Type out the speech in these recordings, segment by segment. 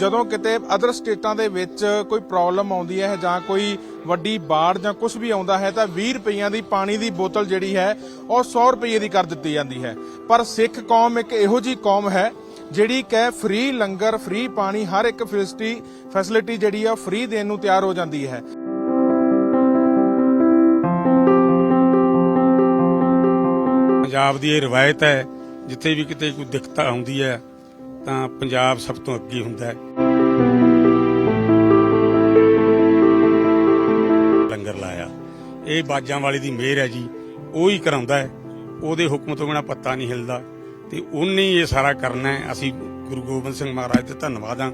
ਜਦੋਂ ਕਿਤੇ ਅਦਰ ਸਟੇਟਾਂ ਦੇ ਵਿੱਚ ਕੋਈ ਪ੍ਰੋਬਲਮ ਆਉਂਦੀ ਹੈ ਜਾਂ ਕੋਈ ਵੱਡੀ ਬਾੜ ਜਾਂ ਕੁਝ ਵੀ ਆਉਂਦਾ ਹੈ ਤਾਂ 20 ਰੁਪਈਆਂ ਦੀ ਪਾਣੀ ਦੀ ਬੋਤਲ ਜਿਹੜੀ ਹੈ ਉਹ 100 ਰੁਪਏ ਦੀ ਕਰ ਦਿੱਤੀ ਜਾਂਦੀ ਹੈ। ਪਰ ਸਿੱਖ ਕੌਮ ਇੱਕ ਇਹੋ ਜੀ ਕੌਮ ਹੈ ਜਿਹੜੀ ਕਿ ਫ੍ਰੀ ਲੰਗਰ ਫ੍ਰੀ ਪਾਣੀ ਹਰ ਇੱਕ ਫੈਸਿਲਿਟੀ ਫੈਸਿਲਿਟੀ ਜਿਹੜੀ ਆ ਫ੍ਰੀ ਦੇਣ ਨੂੰ ਤਿਆਰ ਹੋ ਜਾਂਦੀ ਹੈ। ਪੰਜਾਬ ਦੀ ਇਹ ਰਵਾਇਤ ਹੈ, ਜਿੱਥੇ ਵੀ ਕਿਤੇ ਕੋਈ ਦਿੱਕਤ ਆਉਂਦੀ ਹੈ ਤਾਂ ਪੰਜਾਬ ਸਭ ਤੋਂ ਅੱਗੇ ਹੁੰਦਾ ਹੈ। ਲੰਗਰ ਲਾਇਆ। ਇਹ ਬਾਜਾਂ ਵਾਲੀ ਦੀ ਮਿਹਰ ਹੈ ਜੀ। ਉਹ ਹੀ ਕਰਾਉਂਦਾ ਹੈ। ਉਹਦੇ ਹੁਕਮ ਤੋਂ ਬਿਨਾ ਪੱਤਾ ਨਹੀਂ ਹਿਲਦਾ। ਤੇ ਉਹਨੇ ਹੀ ਇਹ ਸਾਰਾ ਕਰਨਾ ਹੈ। ਅਸੀਂ ਗੁਰੂ ਗੋਬਿੰਦ ਸਿੰਘ ਮਹਾਰਾਜ ਦੇ ਧੰਨਵਾਦ ਹਾਂ।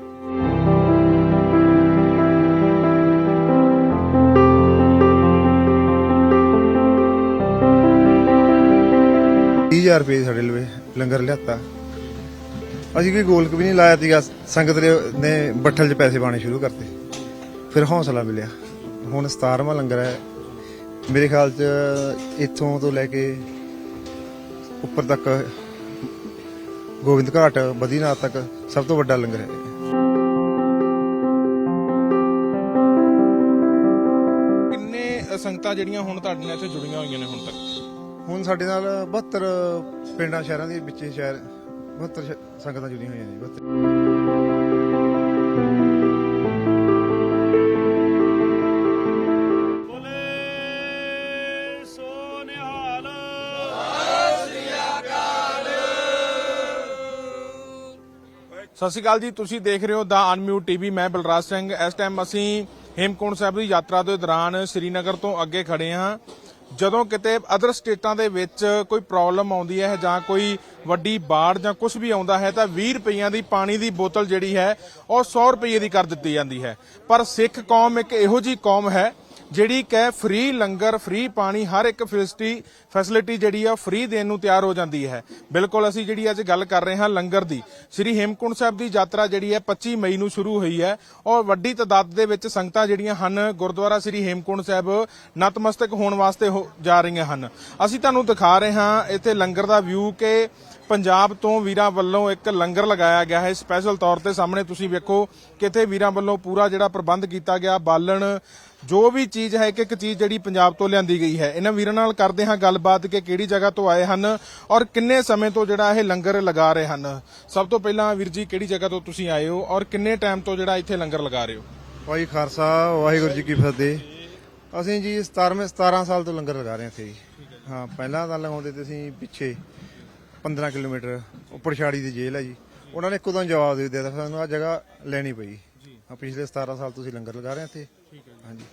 ਤੀਹ ਹਜ਼ਾਰ ਰੁਪਏ ਸਾਡੇ ਲਵੇ ਲੰਗਰ ਲਿਆਤਾ। ਅਸੀਂ ਕੋਈ ਗੋਲਕ ਵੀ ਨਹੀਂ ਲਾਇਆ ਸੀਗਾ। ਸੰਗਤ ਨੇ- ਬੱਠਲ 'ਚ ਪੈਸੇ ਪਾਣੇ ਸ਼ੁਰੂ ਕਰਤੇ। ਫਿਰ ਹੌਸਲਾ ਮਿਲਿਆ। ਹੁਣ 17ਵਾਂ ਲੰਗਰ ਹੈ। ਮੇਰੇ ਖਿਆਲ 'ਚ ਇੱਥੋਂ ਤੋਂ ਲੈ ਕੇ ਉੱਪਰ ਤੱਕ ਗੋਬਿੰਦ ਘਾਟ ਬਦੀਨਾਥ ਤੱਕ ਸਭ ਤੋਂ ਵੱਡਾ ਲੰਗਰ ਹੈ। ਕਿੰਨੇ ਸੰਗਤਾਂ ਜਿਹੜੀਆਂ ਹੁਣ ਤੁਹਾਡੇ ਨਾਲ ਇੱਥੇ ਜੁੜੀਆਂ ਹੋਈਆਂ ਨੇ ਹੁਣ ਤੱਕ? ਹੁਣ ਸਾਡੇ ਨਾਲ 72 ਪਿੰਡਾਂ ਸ਼ਹਿਰਾਂ ਦੇ ਵਿੱਚ ਸ਼ਹਿਰ 72 ਸ਼- ਸੰਗਤਾਂ ਜੁੜੀਆਂ ਹੋਈਆਂ ਨੇ 72 ਸਤਿ ਸ਼੍ਰੀ ਅਕਾਲ ਜੀ ਤੁਸੀਂ ਦੇਖ ਰਹੇ ਹੋ ਦਾ ਅਨਮਿਊਟ ਟੀਵੀ ਮੈਂ ਬਲਰਾਜ ਸਿੰਘ। ਇਸ ਟਾਈਮ ਅਸੀਂ ਹੇਮਕੁੰਟ ਸਾਹਿਬ ਦੀ ਯਾਤਰਾ ਦੇ ਦੌਰਾਨ ਸ੍ਰੀਨਗਰ ਤੋਂ ਅੱਗੇ ਖੜੇ ਹਾਂ। ਜਦੋਂ ਕਿਤੇ ਅਦਰ ਸਟੇਟਾਂ ਦੇ ਵਿੱਚ ਕੋਈ ਪ੍ਰੋਬਲਮ ਆਉਂਦੀ ਹੈ ਜਾਂ ਕੋਈ ਵੱਡੀ ਬਾੜ ਜਾਂ ਕੁਝ ਵੀ ਆਉਂਦਾ ਹੈ ਤਾਂ 20 ਰੁਪਈਆਂ ਦੀ ਪਾਣੀ ਦੀ ਬੋਤਲ ਜਿਹੜੀ ਹੈ ਉਹ 100 ਰੁਪਏ ਦੀ ਕਰ ਦਿੱਤੀ ਜਾਂਦੀ ਹੈ। ਪਰ ਸਿੱਖ ਕੌਮ ਇੱਕ ਇਹੋ ਜੀ ਕੌਮ ਹੈ ਜਿਹੜੀ ਕਿ ਫ੍ਰੀ ਲੰਗਰ ਫ੍ਰੀ ਪਾਣੀ, ਹਰ ਇੱਕ ਫੈਸਿਲਿਟੀ ਫੈਸਿਲਿਟੀ ਜਿਹੜੀ ਆ ਫ੍ਰੀ ਦੇਣ ਨੂੰ ਤਿਆਰ ਹੋ ਜਾਂਦੀ ਹੈ। ਬਿਲਕੁਲ ਅਸੀਂ ਜਿਹੜੀ ਅੱਜ ਗੱਲ ਕਰ ਰਹੇ ਹਾਂ ਲੰਗਰ ਦੀ, ਸ੍ਰੀ ਹੇਮਕੁੰਟ ਸਾਹਿਬ ਦੀ ਯਾਤਰਾ ਜਿਹੜੀ ਹੈ 25 ਮਈ ਨੂੰ ਸ਼ੁਰੂ ਹੋਈ ਹੈ। ਔਰ ਵੱਡੀ ਤਦਾਦ ਦੇ ਵਿੱਚ ਸੰਗਤਾਂ ਜਿਹੜੀਆਂ ਹਨ, ਗੁਰਦੁਆਰਾ ਸ੍ਰੀ ਹੇਮਕੁੰਟ ਸਾਹਿਬ ਨਤਮਸਤਕ ਹੋਣ ਵਾਸਤੇ ਹੋ- ਜਾ ਰਹੀਆਂ ਹਨ। ਅਸੀਂ ਤੁਹਾਨੂੰ ਦਿਖਾ ਰਹੇ ਹਾਂ ਇੱਥੇ ਲੰਗਰ ਦਾ ਵਿਊ ਕਿ ਪੰਜਾਬ ਤੋਂ ਵੀਰਾਂ ਵੱਲੋਂ ਇੱਕ ਲੰਗਰ ਲਗਾਇਆ ਗਿਆ ਹੈ। ਸਪੈਸ਼ਲ ਤੌਰ ਤੇ ਸਾਹਮਣੇ ਤੁਸੀਂ ਵੇਖੋ ਕਿਤੇ ਵੀਰਾਂ ਵੱਲੋਂ ਪੂਰਾ ਜਿਹੜਾ ਪ੍ਰਬੰਧ ਕੀਤਾ ਗਿਆ। ਬਾਲਣ, ਜੋ ਵੀ ਚੀਜ਼ ਹੈ ਇੱਕ ਇੱਕ ਚੀਜ਼ ਜਿਹੜੀ ਪੰਜਾਬ ਤੋਂ ਲਿਆਂਦੀ ਗਈ ਹੈ। ਇਹਨਾਂ ਵੀਰਾਂ ਨਾਲ ਕਰਦੇ ਹਾਂ ਗੱਲਬਾਤ ਕਿ ਕਿਹੜੀ ਜਗ੍ਹਾ ਤੋਂ ਆਏ ਹਨ ਔਰ ਕਿੰਨੇ ਸਮੇਂ ਤੋਂ ਜਿਹੜਾ ਇਹ ਲੰਗਰ ਲਗਾ ਰਹੇ ਹਨ। ਸਭ ਤੋਂ ਪਹਿਲਾਂ ਵੀਰ ਜੀ, ਕਿਹੜੀ ਜਗ੍ਹਾ ਤੋਂ ਤੁਸੀਂ ਆਏ ਹੋ ਔਰ ਕਿੰਨੇ ਟਾਈਮ ਤੋਂ ਜਿਹੜਾ ਇੱਥੇ ਲੰਗਰ ਲਗਾ ਰਹੇ ਹੋ? ਵਾਹਿ ਖਾਲਸਾ, ਵਾਹਿਗੁਰੂ ਜੀ ਕੀ ਫਤਿਹ। ਅਸੀਂ ਜੀ 17ਵੇਂ 17 ਸਾਲ ਤੋਂ ਲੰਗਰ ਲਗਾ ਰਹੇ ਹਾਂ ਇੱਥੇ ਜੀ। ਹਾਂ, ਪਹਿਲਾਂ ਤਾਂ ਲਗਾਉਂਦੇ ਤੇ ਅਸੀਂ ਪਿੱਛੇ। 15 ਕਿਲੋਮੀਟਰ ਉੱਪਰ ਛਾੜੀ ਦੀ ਜੇਲ੍ਹ ਹੈ ਜੀ। ਉਹਨਾਂ ਨੇ ਇੱਕੋ ਦਮ ਜਵਾਬ ਦੇ ਦਿੱਤਾ ਸਾਨੂੰ ਆ ਜਗ੍ਹਾ ਲੈਣੀ ਪਈ। ਹਾਂ ਪਿਛਲੇ 17 ਸਾਲ ਤੋਂ ਅਸੀਂ ਲੰਗਰ ਲਗਾ ਰਹੇ ਇੱਥੇ। ਹਾਂਜੀ।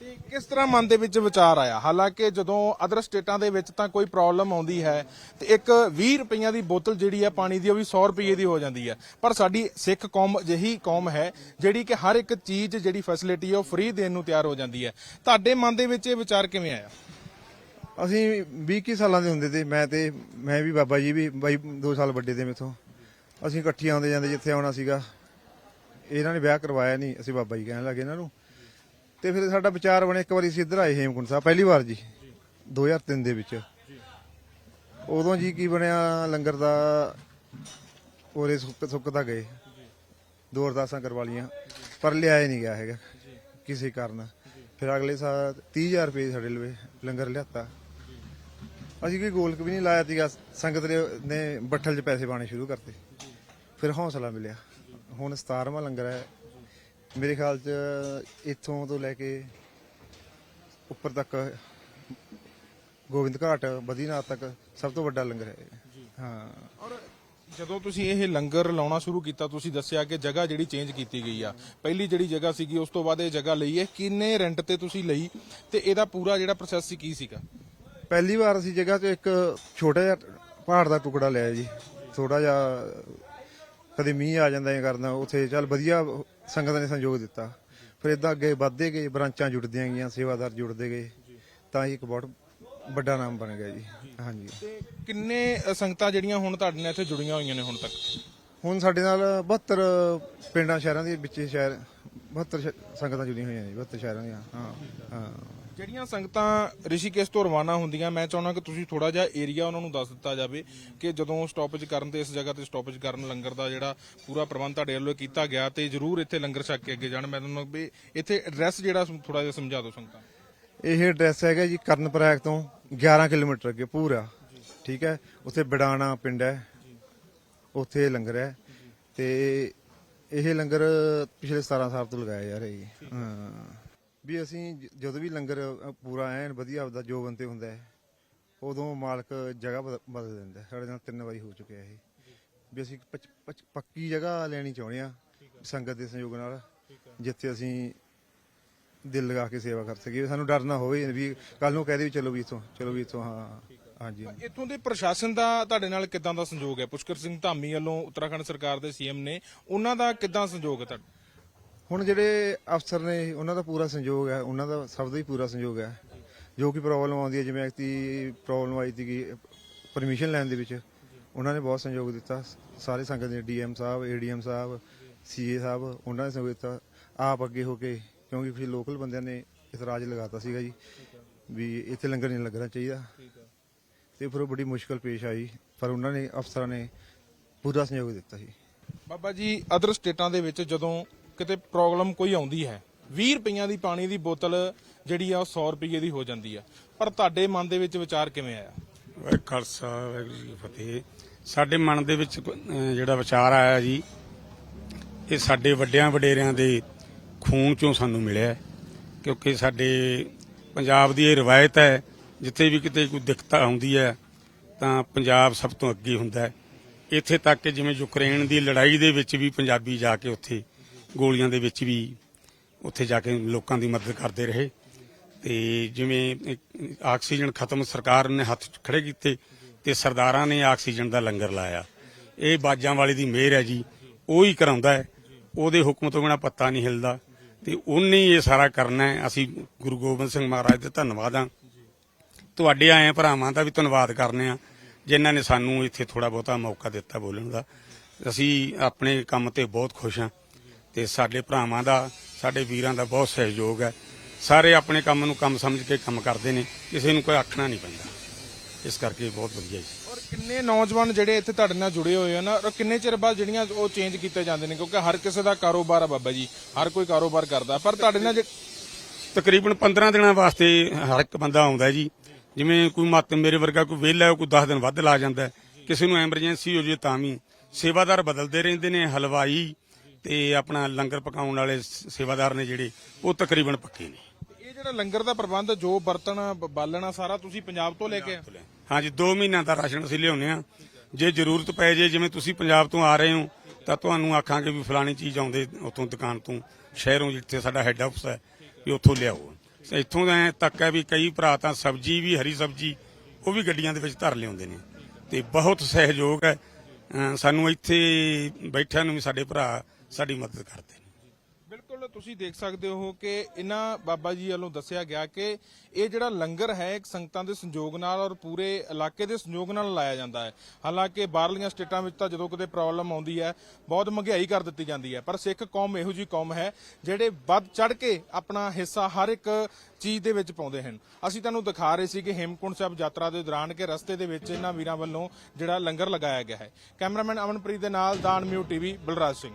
ਤੇ ਕਿਸ ਤਰ੍ਹਾਂ ਮਨ ਦੇ ਵਿੱਚ ਵਿਚਾਰ ਆਇਆ? ਹਾਲਾਂਕਿ ਜਦੋਂ ਅਦਰ ਸਟੇਟਾਂ ਦੇ ਵਿੱਚ ਤਾਂ ਕੋਈ ਪ੍ਰੋਬਲਮ ਆਉਂਦੀ ਹੈ ਤੇ ਇੱਕ 20 ਰੁਪਈਆਂ ਦੀ ਬੋਤਲ ਜਿਹੜੀ ਹੈ ਪਾਣੀ ਦੀ ਉਹ ਵੀ 100 ਰੁਪਏ ਦੀ ਹੋ ਜਾਂਦੀ ਹੈ। ਪਰ ਸਾਡੀ ਸਿੱਖ ਕੌਮ ਅਜਿਹੀ ਕੌਮ ਹੈ ਜਿਹੜੀ ਕਿ ਹਰ ਇੱਕ ਚੀਜ਼ ਜਿਹੜੀ ਫੈਸਿਲਿਟੀ ਹੈ ਉਹ ਫ੍ਰੀ ਦੇਣ ਨੂੰ ਤਿਆਰ ਹੋ ਜਾਂਦੀ ਹੈ। ਤੁਹਾਡੇ ਮਨ ਦੇ ਵਿੱਚ ਇਹ ਵਿਚਾਰ ਕਿਵੇਂ ਆਇਆ? ਅਸੀਂ 20 ਸਾਲਾਂ ਦੇ ਹੁੰਦੇ ਤੇ ਮੈਂ ਤੇ, ਮੈਂ ਵੀ ਬਾਬਾ ਜੀ ਵੀ ਬਾਈ 2 ਸਾਲ ਵੱਡੇ ਤੇ ਮੇਥੋਂ। ਅਸੀਂ ਇਕੱਠੇ ਆਉਂਦੇ ਜਾਂਦੇ ਜਿੱਥੇ ਆਉਣਾ ਸੀਗਾ। ਇਹਨਾਂ ਨੇ ਵਿਆਹ ਕਰਵਾਇਆ ਨਹੀਂ, ਅਸੀਂ ਬਾਬਾ ਜੀ ਕਹਿਣ ਲੱਗੇ ਇਹਨਾਂ ਨੂੰ। ਤੇ ਫਿਰ ਸਾਡਾ ਵਿਚਾਰ ਬਣਿਆ ਇੱਕ ਵਾਰੀ ਅਸੀਂ ਇੱਧਰ ਆਏ ਹੇਮਕੁੰਟ ਸਾਹਿਬ, ਪਹਿਲੀ ਵਾਰ ਜੀ 2003 ਦੇ ਵਿੱਚ। ਉਦੋਂ ਜੀ ਕੀ ਬਣਿਆ, ਲੰਗਰ ਦਾ ਉਰੇ ਸੁੱਕ ਸੁੱਕਦਾ ਗਏ। ਦੋ ਅਰਦਾਸਾਂ ਕਰਵਾ ਲੀਆਂ ਪਰ ਲਿਆਏ ਨਹੀਂ ਗਿਆ ਹੈਗਾ, ਕਿਸੇ ਕਾਰਨ। ਫਿਰ ਅਗਲੇ ਸਾਲ 30000 ਰੁਪਏ ਸਾਡੇ ਲਵੇ, ਲੰਗਰ ਲਿਆਤਾ। ਅਸੀਂ ਕੋਈ ਗੋਲਕ ਵੀ ਨਹੀਂ ਲਾਇਆ ਸੀਗਾ। ਸੰਗਤ ਨੇ- ਨੇ ਬੱਠਲ 'ਚ ਪੈਸੇ ਪਾਣੇ ਸ਼ੁਰੂ ਕਰਤੇ। ਫਿਰ ਹੌਸਲਾ ਮਿਲਿਆ। ਹੁਣ 17ਵਾਂ ਲੰਗਰ ਹੈ। ਮੇਰੇ ਖਿਆਲ 'ਚ ਇੱਥੋਂ ਤੋਂ ਲੈ ਕੇ ਉੱਪਰ ਤੱਕ ਗੋਬਿੰਦ ਘਾਟ ਬਦੀਨਾਥ ਤੱਕ ਸਭ ਤੋਂ ਵੱਡਾ ਲੰਗਰ ਹੈ। ਹਾਂ। ਔਰ ਜਦੋਂ ਤੁਸੀਂ ਇਹ ਲੰਗਰ ਲਾਉਣਾ ਸ਼ੁਰੂ ਕੀਤਾ ਤੁਸੀਂ ਦੱਸਿਆ ਕਿ ਜਗ੍ਹਾ ਜਿਹੜੀ ਚੇਂਜ ਕੀਤੀ ਗਈ ਆ। ਪਹਿਲੀ ਜਿਹੜੀ ਜਗ੍ਹਾ ਸੀਗੀ ਉਸ ਤੋਂ ਬਾਅਦ ਇਹ ਜਗ੍ਹਾ ਲਈ ਹੈ। ਕਿੰਨੇ ਰੈਂਟ ਤੇ ਤੁਸੀਂ ਲਈ? ਤੇ ਇਹਦਾ ਪੂਰਾ ਜਿਹੜਾ ਪ੍ਰੋਸੈਸ ਸੀ ਕੀ ਸੀਗਾ? ਪਹਿਲੀ ਵਾਰ ਅਸੀਂ ਜਗ੍ਹਾ 'ਚ ਇੱਕ ਛੋਟਾ ਜਿਹਾ ਪਹਾੜ ਦਾ ਟੁਕੜਾ ਲਿਆ ਜੀ। ਥੋੜਾ ਜਿਹਾ ਕਦੇ ਮੀਂਹ ਆ ਜਾਂਦਾ ਐ ਕਰਦਾ ਉੱਥੇ ਚੱਲ ਵਧੀਆ ਸੰਗਤ ਨੇ ਸੰਯੋਗ ਦਿੱਤਾ। ਫਿਰ ਇਦਾਂ ਅੱਗੇ ਵੱਧਦੇ ਗਏ ਬ੍ਰਾਂਚਾਂ ਜੁੜਦੀਆਂ ਗਈਆਂ ਸੇਵਾਦਾਰ ਜੁੜਦੇ ਗਏ। ਤਾਂ ਇਹ ਇੱਕ ਬਹੁਤ ਵੱਡਾ ਨਾਮ ਬਣ ਗਿਆ ਜੀ। ਹਾਂਜੀ। ਤੇ ਕਿੰਨੇ ਸੰਗਤਾਂ ਜਿਹੜੀਆਂ ਹੁਣ ਤੁਹਾਡੇ ਨਾਲ ਇੱਥੇ ਜੁੜੀਆਂ ਹੋਈਆਂ ਨੇ ਹੁਣ ਤੱਕ? ਹੁਣ ਸਾਡੇ ਨਾਲ 72 ਪਿੰਡਾਂ ਸ਼ਹਿਰਾਂ ਦੇ ਵਿੱਚ ਸ਼ਹਿਰ 72 ਸ਼- ਸੰਗਤਾਂ ਜੁੜੀਆਂ ਹੋਈਆਂ ਨੇ 72 ਸ਼ਹਿਰਾਂ ਦੀਆਂ। ਹਾਂ ਹਾਂ। ਜਿਹੜੀਆਂ ਸੰਗਤਾਂ ਰਿਸ਼ੀਕੇਸ਼ ਤੋਂ ਰਵਾਨਾ ਹੁੰਦੀਆਂ, ਮੈਂ ਚਾਹੁੰਦਾ ਕਿ ਤੁਸੀਂ ਥੋੜਾ ਜਿਹਾ ਏਰੀਆ ਉਹਨਾਂ ਨੂੰ ਦੱਸ ਦਿੱਤਾ ਜਾਵੇ ਕਿ ਜਦੋਂ ਸਟਾਪੇਜ ਕਰਨ ਤੇ ਇਸ ਜਗ੍ਹਾ ਤੇ ਸਟਾਪੇਜ ਕਰਨ ਲੰਗਰ ਦਾ ਜਿਹੜਾ ਪੂਰਾ ਪ੍ਰਬੰਧ ਤੁਹਾਡੇ ਵੱਲੋਂ ਕੀਤਾ ਗਿਆ ਤੇ ਜਰੂਰ ਇੱਥੇ ਲੰਗਰ ਛਕ ਕੇ ਅੱਗੇ ਜਾਣ। ਮੈਂ ਤੁਹਾਨੂੰ ਵੀ ਇੱਥੇ ਐਡਰੈਸ ਜਿਹੜਾ ਥੋੜਾ ਜਿਹਾ ਸਮਝਾ ਦਿਓ ਸੰਗਤਾਂ। ਇਹ ਐਡਰੈਸ ਹੈਗਾ ਜੀ ਕਰਨਪ੍ਰੈਕ ਤੋਂ 11 ਕਿਲੋਮੀਟਰ ਅੱਗੇ, ਪੂਰਾ ਠੀਕ ਹੈ? ਉੱਥੇ ਬਡਾਣਾ ਪਿੰਡ ਹੈ। ਉੱਥੇ ਲੰਗਰ ਹੈ। ਤੇ ਇਹ ਲੰਗਰ ਪਿਛਲੇ 17 ਸਾਲ ਤੋਂ ਲਗਾਇਆ ਜਾ ਰਿਹਾ ਜੀ। ਹਾਂ। ਵੀ ਅਸੀਂ ਜ- ਜਦੋਂ ਵੀ ਲੰਗਰ ਅ, ਪੂਰਾ ਐਨ ਵਧੀਆ ਆਪਦਾ ਜੋਬਨ ਤੇ ਹੁੰਦਾ ਹੈ ਉਦੋਂ ਮਾਲਕ ਜਗ੍ਹਾ ਬਦ- ਬਦਲ ਦਿੰਦਾ ਹੈ। ਸਾਡੇ ਨਾਲ ਤਿੰਨ ਵਾਰੀ ਹੋ ਚੁੱਕਿਆ ਇਹ। ਵੀ ਅਸੀਂ ਪੱਚ- ਪੱਚ- ਪੱਕੀ ਜਗ੍ਹਾ ਲੈਣੀ ਚਾਹੁੰਦੇ ਆ ਸੰਗਤ ਦੇ ਸਹਿਯੋਗ ਨਾਲ ਜਿੱਥੇ ਅਸੀਂ ਦਿਲ ਲਗਾ ਕੇ ਸੇਵਾ ਕਰ ਸਕੀਏ। ਸਾਨੂੰ ਡਰ ਨਾ ਹੋਵੇ ਵੀ ਕੱਲ ਨੂੰ ਕਹਦੇ ਵੀ ਚਲੋ ਵੀ ਇਥੋਂ ਚਲੋ ਵੀ ਇਥੋਂ ਹਾਂ ਹਾਂਜੀ ਹਾਂਜੀ। ਇੱਥੋਂ ਦੇ ਪ੍ਰਸ਼ਾਸਨ ਦਾ ਤੁਹਾਡੇ ਨਾਲ ਕਿੱਦਾਂ ਦਾ ਸੰਯੋਗ ਹੈ? ਪੁਸ਼ਕਰ ਸਿੰਘ ਧਾਮੀ ਵੱਲੋਂ ਉੱਤਰਾਖੰਡ ਸਰਕਾਰ ਦੇ ਸੀਐਮ ਨੇ ਉਹਨਾਂ ਦਾ ਕਿੱਦਾਂ ਸੰਯੋਗ ਹੈ ਤੁਹਾਡਾ? ਹੁਣ ਜਿਹੜੇ ਅਫਸਰ ਨੇ, ਉਹਨਾਂ ਦਾ ਪੂਰਾ ਸੰਯੋਗ ਹੈ, ਉਹਨਾਂ ਦਾ ਸਭ ਦਾ ਹੀ ਪੂਰਾ ਸੰਯੋਗ ਹੈ। ਜੋ ਕਿ ਪ੍ਰੋਬਲਮ ਆਉਂਦੀ ਹੈ, ਜਿਵੇਂ ਐਕਤੀ ਪ੍ਰੋਬਲਮ ਆਈ ਸੀਗੀ ਪਰਮਿਸ਼ਨ ਲੈਣ ਦੇ ਵਿੱਚ, ਉਹਨਾਂ ਨੇ ਬਹੁਤ ਸੰਯੋਗ ਦਿੱਤਾ। ਸਾਰੇ ਸੰਗਤ ਦੇ ਡੀਐਮ ਸਾਹਿਬ ਏਡੀਐਮ ਸਾਹਿਬ ਸੀਏ ਸਾਹਿਬ, ਉਹਨਾਂ ਨੇ ਸਹਿਯੋਗ ਦਿੱਤਾ। ਆਪ ਅੱਗੇ ਹੋ ਕੇ, ਕਿਉਂਕਿ ਕੁਝ ਲੋਕਲ ਬੰਦਿਆਂ ਨੇ ਇਤਰਾਜ਼ ਲਗਾਤਾ ਸੀਗਾ ਜੀ, ਵੀ ਇੱਥੇ ਲੰਗਰ ਨਹੀਂ ਲੱਗਣਾ ਚਾਹੀਦਾ। ਤੇ ਫਿਰ ਉਹ ਬੜੀ ਮੁਸ਼ਕਲ ਪੇਸ਼ ਆਈ, ਪਰ ਉਹਨਾਂ ਨੇ, ਅਫਸਰਾਂ ਨੇ ਪੂਰਾ ਸੰਯੋਗ ਦਿੱਤਾ ਸੀ ਬਾਬਾ ਜੀ ਅਦਰ ਸਟੇਟਾਂ ਦੇ ਵਿੱਚ ਜਦੋਂ ਕਿਤੇ ਪ੍ਰੋਬਲਮ ਕੋਈ ਆਉਂਦੀ ਹੈ। 20 ਰੁਪਈਆਂ ਦੀ ਪਾਣੀ ਦੀ ਬੋਤਲ ਜਿਹੜੀ ਆ ਉਹ 100 ਰੁਪਏ ਦੀ ਹੋ ਜਾਂਦੀ ਆ। ਪਰ ਤੁਹਾਡੇ ਮਨ ਦੇ ਵਿੱਚ ਵਿਚਾਰ ਕਿਵੇਂ ਆਇਆ? ਵਾਹਿਗੁਰੂ ਖਾਲਸਾ ਵਾਹਿਗੁਰੂ ਜੀ ਕੀ ਫਤਿਹ। ਸਾਡੇ ਮਨ ਦੇ ਵਿੱਚ ਅਹ, ਜਿਹੜਾ ਵਿਚਾਰ ਆਇਆ ਜੀ ਇਹ ਸਾਡੇ ਵੱਡਿਆਂ ਵਡੇਰਿਆਂ ਦੇ ਖੂਨ ਚੋਂ ਸਾਨੂੰ ਮਿਲਿਆ ਹੈ। ਕਿਉਂਕਿ ਸਾਡੇ ਪੰਜਾਬ ਦੀ ਇਹ ਰਵਾਇਤ ਹੈ ਜਿੱਥੇ ਵੀ ਕਿਤੇ ਕੋਈ ਦਿੱਕਤ ਆਉਂਦੀ ਹੈ ਤਾਂ ਪੰਜਾਬ ਸਭ ਤੋਂ ਅੱਗੇ ਹੁੰਦਾ ਹੈ। ਇੱਥੇ ਤੱਕ ਕਿ ਜਿਵੇਂ ਯੂਕਰੇਨ ਦੀ ਲੜਾਈ ਦੇ ਵਿੱਚ ਵੀ ਪੰਜਾਬੀ ਜਾ ਕੇ ਉੱਥੇ ਗੋਲੀਆਂ ਦੇ ਵਿੱਚ ਵੀ ਉੱਥੇ ਜਾ ਕੇ ਲੋਕਾਂ ਦੀ ਮਦਦ ਕਰਦੇ ਰਹੇ। ਤੇ ਜਿਵੇਂ ਆਕਸੀਜਨ ਖਤਮ ਸਰਕਾਰ ਨੇ ਹੱਥ ਖੜੇ ਕੀਤੇ ਤੇ ਸਰਦਾਰਾਂ ਨੇ ਆਕਸੀਜਨ ਦਾ ਲੰਗਰ ਲਾਇਆ। ਇਹ ਬਾਜਾਂ ਵਾਲੇ ਦੀ ਮਿਹਰ ਹੈ ਜੀ। ਉਹ ਹੀ ਕਰਾਉਂਦਾ ਹੈ। ਉਹਦੇ ਹੁਕਮ ਤੋਂ ਬਿਨਾ ਪੱਤਾ ਨਹੀਂ ਹਿਲਦਾ। ਤੇ ਉਹਨੇ ਹੀ ਇਹ ਸਾਰਾ ਕਰਨਾ ਹੈ। ਅਸੀਂ ਗੁਰੂ ਗੋਬਿੰਦ ਸਿੰਘ ਮਹਾਰਾਜ ਦੇ ਧੰਨਵਾਦ ਹਾਂ। ਤੁਹਾਡੇ ਆਏ ਭਰਾਵਾਂ ਦਾ ਵੀ ਧੰਨਵਾਦ ਕਰਨੇ ਆ ਜਿਨ੍ਹਾਂ ਨੇ ਸਾਨੂੰ ਇੱਥੇ ਥੋੜਾ ਬਹੁਤਾ ਮੌਕਾ ਦਿੱਤਾ ਬੋਲਣ ਦਾ। ਅਸੀਂ ਆਪਣੇ ਕੰਮ ਤੇ ਬਹੁਤ ਖੁਸ਼ ਹਾਂ। ਤੇ ਸਾਡੇ ਭਰਾਵਾਂ ਦਾ ਸਾਡੇ ਵੀਰਾਂ ਦਾ ਬਹੁਤ ਸਹਿਯੋਗ ਹੈ। ਸਾਰੇ ਆਪਣੇ ਕੰਮ ਨੂੰ ਕੰਮ ਸਮਝ ਕੇ ਕੰਮ ਕਰਦੇ ਨੇ ਕਿਸੇ ਨੂੰ ਕੋਈ ਆਖਣਾ ਨਹੀਂ ਪੈਂਦਾ। ਇਸ ਕਰਕੇ ਬਹੁਤ ਵਧੀਆ ਜੀ। ਔਰ ਕਿੰਨੇ ਨੌਜਵਾਨ ਜਿਹੜੇ ਇੱਥੇ ਤੁਹਾਡੇ ਨਾਲ ਜੁੜੇ ਹੋਏ ਆ ਨਾ ਔਰ ਕਿੰਨੇ ਚਿਰ ਬਾਅਦ ਜਿਹੜੀਆਂ ਉਹ ਚੇਂਜ ਕੀਤੇ ਜਾਂਦੇ ਨੇ? ਕਿਉਂਕਿ ਹਰ ਕਿਸੇ ਦਾ ਕਾਰੋਬਾਰ ਆ ਬਾਬਾ ਜੀ ਹਰ ਕੋਈ ਕਾਰੋਬਾਰ ਕਰਦਾ। ਪਰ ਤੁਹਾਡੇ ਨਾਲ ਜੇ- ਤਕਰੀਬਨ 15 ਦਿਨਾਂ ਵਾਸਤੇ ਹਰ ਇੱਕ ਬੰਦਾ ਆਉਂਦਾ ਹੈ ਜੀ। ਜਿਵੇਂ ਕੋਈ ਮਤ ਮੇਰੇ ਵਰਗਾ ਕੋਈ ਵਿਹਲਾ ਹੈ ਕੋਈ 10 ਦਿਨ ਵੱਧ ਲਾ ਜਾਂਦਾ ਹੈ। ਕਿਸੇ ਨੂੰ ਐਮਰਜੈਂਸੀ ਹੋ ਜੇ ਤਾਂ ਵੀ ਸੇਵਾਦਾਰ ਬਦਲਦੇ ਰਹਿੰਦੇ ਨੇ ਹਲਵਾਈ ਤੇ ਆਪਣਾ ਲੰਗਰ ਪਕਾਉਣ ਵਾਲੇ ਸ- ਸੇਵਾਦਾਰ ਨੇ ਜਿਹੜੇ ਉਹ ਤਕਰੀਬਨ ਪੱਕੇ ਨੇ। ਇਹ ਜਿਹੜਾ ਲੰਗਰ ਦਾ ਪ੍ਰਬੰਧ ਜੋ ਬਰਤਨ ਬ- ਬਾਲਣਾ ਸਾਰਾ ਤੁਸੀਂ ਪੰਜਾਬ ਤੋਂ ਲੈ ਕੇ? ਆਏ? ਹਾਂਜੀ 2 ਮਹੀਨਿਆਂ ਦਾ ਰਾਸ਼ਨ ਅਸੀਂ ਲਿਆਉਂਦੇ ਆ ਜੇ ਜ਼ਰੂਰਤ ਪੈ ਜੇ ਜਿਵੇਂ ਤੁਸੀਂ ਪੰਜਾਬ ਤੋਂ ਆ ਰਹੇ ਹੋ ਤਾਂ ਤੁਹਾਨੂੰ ਆਖਾਂਗੇ ਵੀ ਫਲਾਣੀ ਚੀਜ਼ ਆਉਂਦੇ ਉੱਥੋਂ ਦੁਕਾਨ ਤੋਂ ਸ਼ਹਿਰੋਂ ਜਿੱਥੇ ਸਾਡਾ ਹੈੱਡ ਆਫਿਸ ਹੈ ਵੀ ਉੱਥੋਂ ਲਿਆਓ। ਇੱਥੋਂ ਦਾ ਐਂ ਤੱਕ ਹੈ ਵੀ ਕਈ ਭਰਾ ਤਾਂ ਸਬਜ਼ੀ ਵੀ ਹਰੀ ਸਬਜ਼ੀ ਉਹ ਵੀ ਗੱਡੀਆਂ ਦੇ ਵਿੱਚ ਧਰ ਲਿਆਉਂਦੇ ਨੇ। ਤੇ ਬਹੁਤ ਸਹਿਯੋਗ ਹੈ ਸਾਨੂੰ ਇੱਥੇ ਬੈਠਿਆਂ ਨੂੰ ਵੀ ਸਾਡੇ ਭਰਾ ਸਾਡੀ ਮਦਦ ਕਰਦੇ ਨੇ। ਬਿਲਕੁਲ, ਤੁਸੀਂ ਦੇਖ ਸਕਦੇ ਹੋ ਕਿ ਇਹਨਾਂ ਬਾਬਾ ਜੀ ਵੱਲੋਂ ਦੱਸਿਆ ਗਿਆ ਕਿ ਇਹ ਜਿਹੜਾ ਲੰਗਰ ਹੈ, ਇੱਕ ਸੰਗਤਾਂ ਦੇ ਸੰਯੋਗ ਨਾਲ ਔਰ ਪੂਰੇ ਇਲਾਕੇ ਦੇ ਸੰਯੋਗ ਨਾਲ ਲਾਇਆ ਜਾਂਦਾ ਹੈ। ਹਾਲਾਂਕਿ ਬਾਹਰਲੀਆਂ ਸਟੇਟਾਂ ਵਿੱਚ ਤਾਂ ਜਦੋਂ ਕਿਤੇ ਪ੍ਰੋਬਲਮ ਆਉਂਦੀ ਹੈ, ਬਹੁਤ ਮਹਿੰਗਾਈ ਕਰ ਦਿੱਤੀ ਜਾਂਦੀ ਹੈ। ਪਰ ਸਿੱਖ ਕੌਮ ਇਹੋ ਜੀ ਕੌਮ ਹੈ, ਜਿਹੜੇ ਵੱਧ ਚੜ ਕੇ ਆਪਣਾ ਹਿੱਸਾ ਹਰ ਇੱਕ ਚੀਜ਼ ਦੇ ਵਿੱਚ ਪਾਉਂਦੇ ਹਨ। ਅਸੀਂ ਤੁਹਾਨੂੰ ਦਿਖਾ ਰਹੇ ਸੀ ਕਿ ਹੇਮਕੁੰਟ ਸਾਹਿਬ ਯਾਤਰਾ ਦੇ ਦੌਰਾਨ ਕਿ ਰਸਤੇ ਦੇ ਵਿੱਚ ਇਹਨਾਂ ਵੀਰਾਂ ਵੱਲੋਂ ਜਿਹੜਾ ਲੰਗਰ ਲਗਾਇਆ ਗਿਆ ਹੈ। ਕੈਮਰਾਮੈਨ ਅਮਨਪ੍ਰੀਤ ਦੇ ਨਾਲ ਦਾਨ ਮਿਊ ਟੀਵੀ, ਬਲਰਾਜ ਸਿੰਘ।